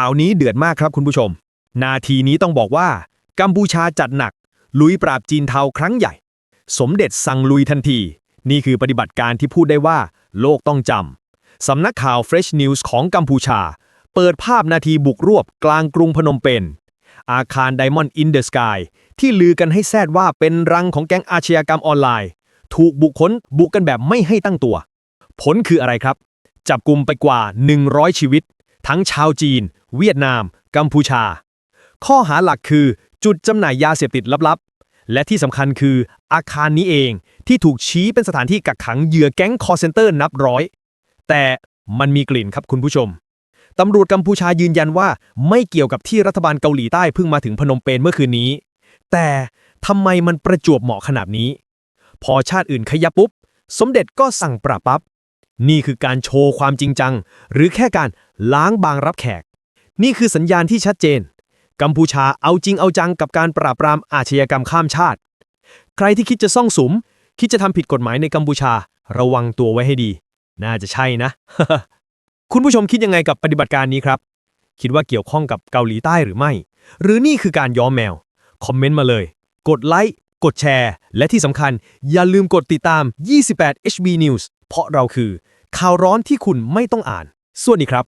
ข่าวนี้เดือดมากครับคุณผู้ชม นาทีนี้ต้องบอกว่า กัมพูชาจัดหนัก ลุยปราบจีนเทาครั้งใหญ่ สมเด็จสั่งลุยทันที นี่คือปฏิบัติการที่พูดได้ว่า โลกต้องจำ สำนักข่าว Fresh News ของกัมพูชา เปิดภาพนาทีบุกรวบกลางกรุงพนมเปญอาคาร Diamond in the Sky ที่ลือกันให้แซดว่าเป็นรังของแก๊งอาชญากรรมออนไลน์ ถูกบุกค้นบุกกันแบบไม่ให้ตั้งตัว ผลคืออะไรครับ จับกลุ่มไปกว่า 100 ชีวิต ทั้งชาวจีน เวียดนาม กัมพูชา ข้อหาหลักคือจุดจำหน่ายยาเสพติดลับๆ และที่สำคัญคืออาคารนี้เองที่ถูกชี้เป็นสถานที่กักขังเหยื่อแก๊งคอร์เซนเตอร์นับร้อย แต่มันมีกลิ่นครับคุณผู้ชมตำรวจกัมพูชายืนยันว่าไม่เกี่ยวกับที่รัฐบาลเกาหลีใต้เพิ่งมาถึงพนมเปญเมื่อคืนนี้ แต่ทำไมมันประจวบเหมาะขนาดนี้ พอชาติอื่นขยับปุ๊บ สมเด็จก็สั่งปราบปั๊บ นี่คือการโชว์ความจริงจัง หรือแค่การล้างบางรับแขก นี่คือสัญญาณที่ชัดเจน กัมพูชาเอาจริงเอาจังกับการปราบปรามอาชญากรรมข้ามชาติ ใครที่คิดจะซ่องสุม คิดจะทำผิดกฎหมายในกัมพูชา ระวังตัวไว้ให้ดี น่าจะใช่นะ คุณผู้ชมคิดยังไงกับปฏิบัติการนี้ครับ คิดว่าเกี่ยวข้องกับเกาหลีใต้หรือไม่ หรือนี่คือการย้อมแมว คอมเมนต์มาเลย กดไลค์ กดแชร์ และที่สำคัญอย่าลืมกดติดตาม 28 HB News เพราะเราคือข่าวร้อนที่คุณไม่ต้องอ่านสวัสดีครับ